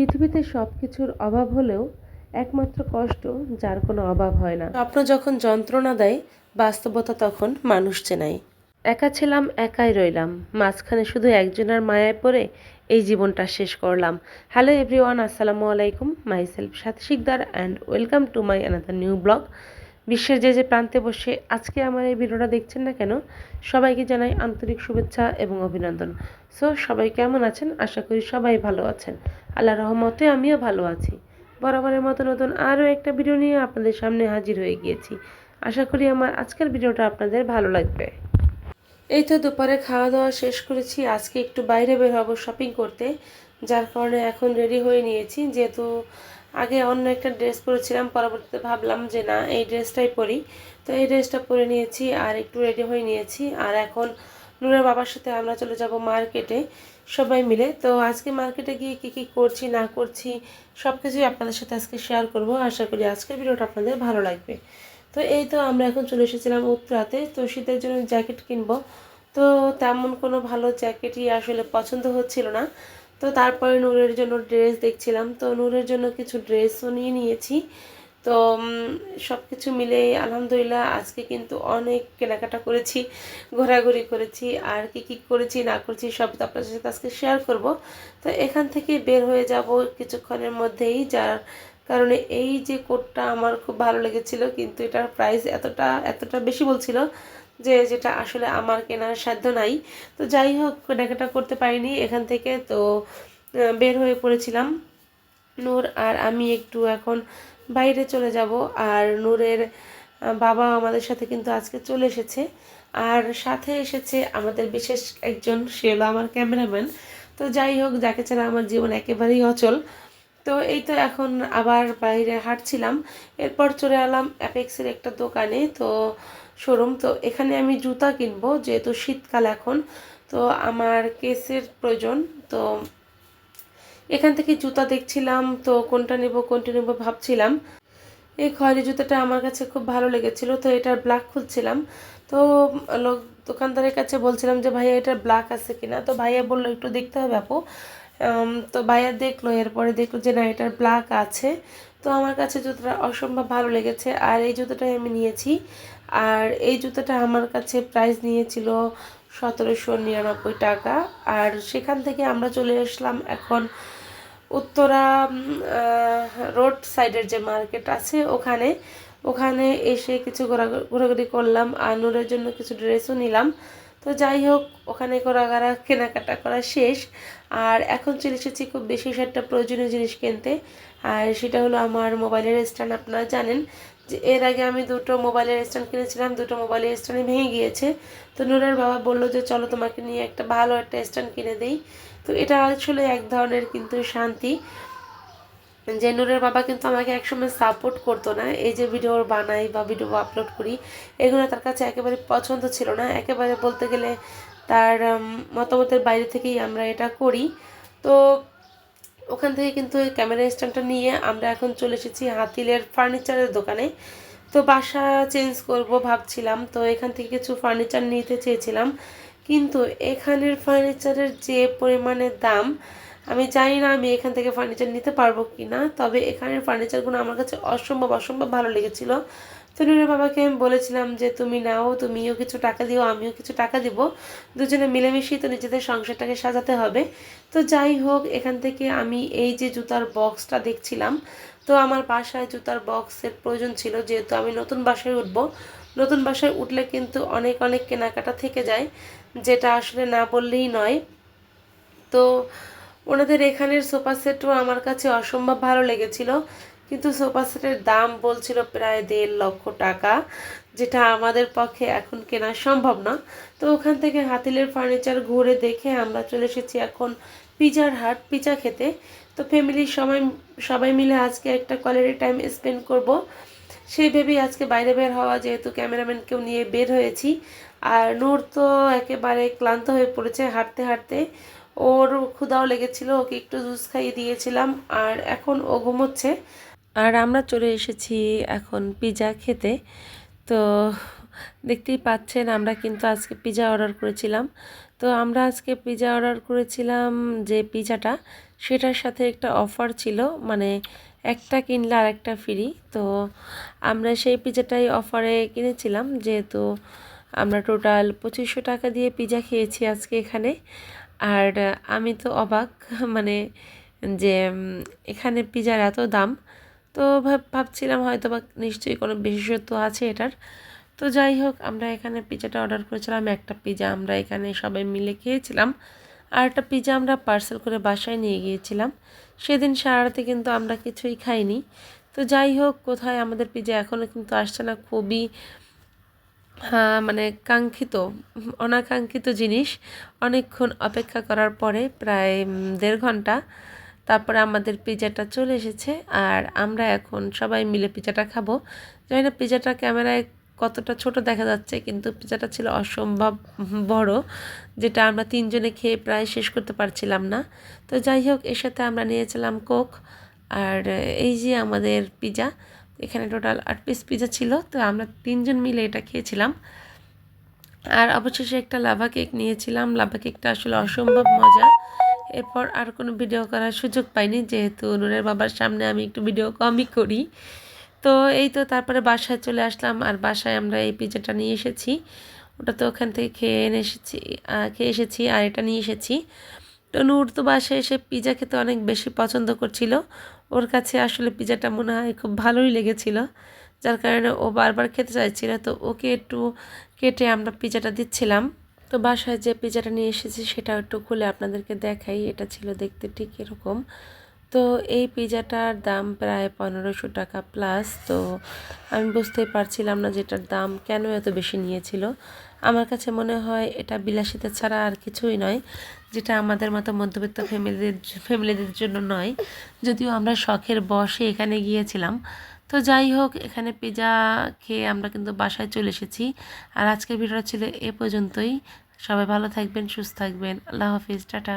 পৃথিবীতে সব কিছুর অভাব হলেও একমাত্র কষ্ট যার কোনো অভাব হয় না। স্বপ্ন যখন যন্ত্রণা দেয় বাস্তবতা তখন মানুষ চেনাই একা ছিলাম একাই রইলাম। মাঝখানে শুধু একজনের মায়ায় পড়ে এই জীবনটা শেষ করলাম। হ্যালো এভরিওয়ান আসসালামু আলাইকুম myself Sathi Sikdar and welcome to my another new blog বিশ্বের যে যে প্রান্তে বসে আজকে আমার এই ভিডিওটা দেখছেন না কেন, সবাইকে জানাই আন্তরিক শুভেচ্ছা এবং অভিনন্দন। সো সবাই কেমন আছেন? আশা করি সবাই ভালো আছেন। আল্লাহ রহমতে আমিও ভালো আছি। বরাবরের মতো নতুন আরও একটা ভিডিও নিয়ে আপনাদের সামনে হাজির হয়ে গিয়েছি। আশা করি আমার আজকের ভিডিওটা আপনাদের ভালো লাগবে। এই তো দুপুরে খাওয়া দাওয়া শেষ করেছি। আজকে একটু বাইরে বের হব শপিং করতে, যার কারণে এখন রেডি হয়ে নিয়েছি। যেহেতু আগে অন্য একটা ড্রেস পরেছিলাম, পরবর্তীতে ভাবলাম যে না, এই ড্রেসটাই পরি। তো এই ড্রেসটা পরে নিয়েছি আর একটু রেডি হয়ে নিয়েছি। আর এখন নুরের বাবার সাথে আমরা চলে যাব মার্কেটে সবাই মিলে। তো আজকে মার্কেটে গিয়ে কী কী করছি, না করছি সব কিছুই আপনাদের সাথে আজকে শেয়ার করব। আশা করি আজকের ভিডিওটা আপনাদের ভালো লাগবে। তো এই তো আমরা এখন চলে এসেছিলাম উত্তরাতে। তো শীতের জন্য জ্যাকেট কিনবো। তো তেমন কোনো ভালো জ্যাকেটই আসলে পছন্দ হচ্ছিল না। তো তারপরে নূরের জন্য ড্রেস দেখছিলাম। তো নূরের জন্য কিছু ড্রেসও নিয়ে নিয়েছি। তো সব কিছু মিলে আলহামদুলিল্লাহ আজকে কিন্তু অনেক কেনাকাটা করেছি, ঘোরাঘুরি করেছি। আর কি কি করেছি, না করেছি সব আপনার সাথে আজকে শেয়ার করব। তো এখান থেকে বের হয়ে যাব কিছুক্ষণের মধ্যেই, যার কারণে এই যে কোটটা আমার খুব ভালো লেগেছিল, কিন্তু এটার প্রাইস এতটা এতটা বেশি বলছিল যে যেটা আসলে আমার কেনার সাধ্য নাই। তো যাই হোক, কেনাকাটা করতে পারিনি এখান থেকে, তো বের হয়ে পড়েছিলাম। নূর আর আমি একটু এখন বাইরে চলে যাব। আর নূরের বাবা আমাদের সাথে কিন্তু আজকে চলে এসেছে। আর সাথে এসেছে আমাদের বিশেষ একজন, সে হলো আমার ক্যামেরাম্যান। তো যাই হোক, যাকে ছাড়া আমার জীবন একেবারেই অচল। তো এই তো এখন আবার বাইরে হাঁটছিলাম। এরপর চলে এলাম অ্যাপেক্সের একটা দোকানে, তো শোরুম তো এখানে আমি জুতা কিনবো, যেহেতু শীতকাল এখন। তো আমার কেসের প্রয়োজন, তো এখান থেকে জুতা দেখছিলাম, তো কোনটা নেব কোনটা নেব ভাবছিলাম। এই খয়েরি জুতাটা আমার কাছে খুব ভালো লেগেছিল, তো এটার ব্ল্যাক খুঁজছিলাম তো লোক দোকানদারের কাছে বলছিলাম যে, ভাইয়া, এটার ব্ল্যাক আছে কিনা? তো ভাইয়া বলল, একটু দেখতে হবে আপু। তো ভাইয়া দেখল, এরপরে দেখল যে না, এটার ব্ল্যাক আছে। তো আমার কাছে জুতোটা অসম্ভব ভালো লেগেছে। আর এই জুতোটাই আমি নিয়েছি। আর এই জুতোটা আমার কাছে প্রাইস নিয়েছিল সতেরোশো নিরানব্বই টাকা। আর সেখান থেকে আমরা চলে আসলাম এখন উত্তরা রোড সাইডের যে মার্কেট আছে ওখানে। ওখানে এসে কিছু ঘোরা ঘোরাঘুরি করলাম। আর নূরের জন্য কিছু ড্রেসও নিলাম। তো যাই হোক, ওখানে ঘোরাঘাড়া কেনাকাটা করা শেষ। আর এখন চলে এসেছি খুব বেশি একটা প্রয়োজনীয় জিনিস কিনতে। আর সেটা হলো আমার মোবাইলের স্ট্যান্ড, আপনারা জানেন যে এর আগে আমি দুটো মোবাইলের স্ট্যান্ড কিনেছিলাম, দুটো মোবাইলের স্ট্যান্ডে ভেঙে গিয়েছে। তো নুরের বাবা বলল যে, চলো তোমাকে নিয়ে একটা ভালো একটা স্ট্যান্ড কিনে দেই। তো এটা আসলে এক ধরনের কিন্তু শান্তি। যে নূরের বাবা কিন্তু আমাকে একসময় সাপোর্ট করতো না। এই যে ভিডিও বানাই বা ভিডিও আপলোড করি, এগুলো তার কাছে একেবারে পছন্দ ছিল না। একেবারে বলতে গেলে তার মতামতের বাইরে থেকেই আমরা এটা করি। তো ওখান থেকে কিন্তু ক্যামেরা স্ট্যান্ডটা নিয়ে আমরা এখন চলে এসেছি হাতিলের ফার্নিচারের দোকানে। তো বাসা চেঞ্জ করব ভাবছিলাম, তো এখান থেকে কিছু ফার্নিচার নিতে চেয়েছিলাম। কিন্তু এখানের ফার্নিচারের যে পরিমাণে দাম আমি জানি না আমি এখান থেকে ফার্নিচার নিতে পারব কি না তবে এখানের ফার্নিচারগুলো আমার কাছে অসম্ভব অসম্ভব ভালো লেগেছিল। তো নুরের বাবাকে আমি বলেছিলাম যে, তুমি নাও, তুমিও কিছু টাকা দিও, আমিও কিছু টাকা দিব। দুজনে মিলেমিশেই তো নিজেদের সংসারটাকে সাজাতে হবে। তো যাই হোক, এখান থেকে আমি এই যে জুতার বক্সটা দেখছিলাম, তো আমার বাসায় জুতার বক্সের প্রয়োজন ছিল, যেহেতু আমি নতুন বাসায় উঠব। নতুন বাসায় উঠলে কিন্তু অনেক অনেক কেনাকাটা থেকে যায়, যেটা আসলে না বললেই নয়। তো ওনাদের এখানের সোফা সেটও আমার কাছে অসম্ভব ভালো লেগেছিল, কিন্তু সোফা সেটের দাম বলছিল প্রায় দেড় লক্ষ টাকা, যেটা আমাদের পক্ষে এখন কেনা সম্ভব না। তো ওখান থেকে হাতিলের ফার্নিচার ঘুরে দেখে আমরা চলে এসেছি এখন পিজার হাট, পিজা খেতে। তো ফ্যামিলির সময় সবাই মিলে আজকে একটা কোয়ালিটি টাইম স্পেন্ড করব। সেই ভেবেই আজকে বাইরে বের হওয়া, যেহেতু ক্যামেরাম্যানকেও নিয়ে বের হয়েছি। আর নূর তো একেবারে ক্লান্ত হয়ে পড়েছে হাঁটতে হাঁটতে। ওর ক্ষুধাও লেগেছিল, ওকে একটু জুস খাইয়ে দিয়েছিলাম, আর এখন ও ঘুমোচ্ছে। আর আমরা চলে এসেছি এখন পিজা খেতে। তো দেখতেই পাচ্ছেন, আমরা কিন্তু আজকে পিজা অর্ডার করেছিলাম। তো আমরা আজকে পিজা অর্ডার করেছিলাম যে পিজাটা, সেটার সাথে একটা অফার ছিল মানে একটা কিনলে আর একটা ফ্রি। তো আমরা সেই পিজাটাই অফারে কিনেছিলাম, যেহেতু আমরা টোটাল পঁচিশশো টাকা দিয়ে পিজা খেয়েছি আজকে এখানে। আর আমি তো অবাক মানে যে এখানে পিজার এত দাম। তো ভাব- ভাবছিলাম হয়তো বা নিশ্চয়ই কোনো বিশেষত্ব আছে এটার। তো যাই হোক, আমরা এখানে পিজাটা অর্ডার করেছিলাম, একটা পিজা আমরা এখানে সবাই মিলে খেয়েছিলাম। আর একটা পিজা আমরা পার্সেল করে বাসায় নিয়ে গিয়েছিলাম। সেদিন সারাতে কিন্তু আমরা কিছুই খাইনি। তো যাই হোক, কোথায় আমাদের পিজা এখনও কিন্তু আসছে না, খুবই মানে কাঙ্ক্ষিত, অনাকাঙ্ক্ষিত জিনিস অনেকক্ষণ অপেক্ষা করার পরে প্রায় দেড় ঘণ্টা তারপরে আমাদের পিজাটা চলে এসেছে আর আমরা এখন সবাই মিলে পিজাটা খাব। জানি না পিজাটা ক্যামেরায় কতটা ছোট দেখা যাচ্ছে, কিন্তু পিজাটা ছিল অসম্ভব বড়, যেটা আমরা তিনজনে খেয়ে প্রায় শেষ করতে পারছিলাম না। তো যাই হোক, এর সাথে আমরা নিয়েছিলাম কোক আর এই যে আমাদের পিজা এখানে টোটাল আট পিস পিজা ছিল, তো আমরা তিনজন মিলে এটা খেয়েছিলাম। আর অবশেষে একটা লাভা কেক নিয়েছিলাম। লাভা কেকটা আসলে অসম্ভব মজা। এরপর আর কোনো ভিডিও করার সুযোগ পাইনি, যেহেতু নুরের বাবার সামনে আমি একটু ভিডিও কমই করি। তো এই তো তারপরে বাসায় চলে আসলাম, আর বাসায় আমরা এই পিজাটা নিয়ে এসেছি। ওটা তো ওখান থেকে খেয়ে এনে এসেছি খেয়ে এসেছি, আর এটা নিয়ে এসেছি। তো নূর তো বাসায় এসে পিজা খেতে অনেক বেশি পছন্দ করছিল। ওর কাছে আসলে পিজাটা মনে হয় খুব ভালোই লেগেছিল। যার কারণে ও বারবার খেতে চাইছিল, তো ওকে একটু কেটে আমরা পিজাটা দিচ্ছিলাম। তো বাসায় যে পিজাটা নিয়ে এসেছি সেটা একটু খুলে আপনাদেরকে দেখাই, এটা ছিল দেখতে ঠিক এরকম। তো এই পিজাটার দাম প্রায় পনেরোশো টাকা প্লাস তো আমি বুঝতেই পারছিলাম না যেটার দাম কেন এত বেশি নিয়েছিল। আমার কাছে মনে হয় এটা বিলাসিতা ছাড়া আর কিছুই নয়। যেটা আমাদের মতো মধ্যবিত্ত ফ্যামিলিদের ফ্যামিলিদের জন্য নয়। যদিও আমরা শখের বসে এখানে গিয়েছিলাম। তো যাই হোক, এখানে পিজা খেয়ে আমরা কিন্তু বাসায় চলে এসেছি। আর আজকের ভিডিওটা ছিল এ পর্যন্তই। সবাই ভালো থাকবেন, সুস্থ থাকবেন। আল্লাহ হাফিজ, টাটা।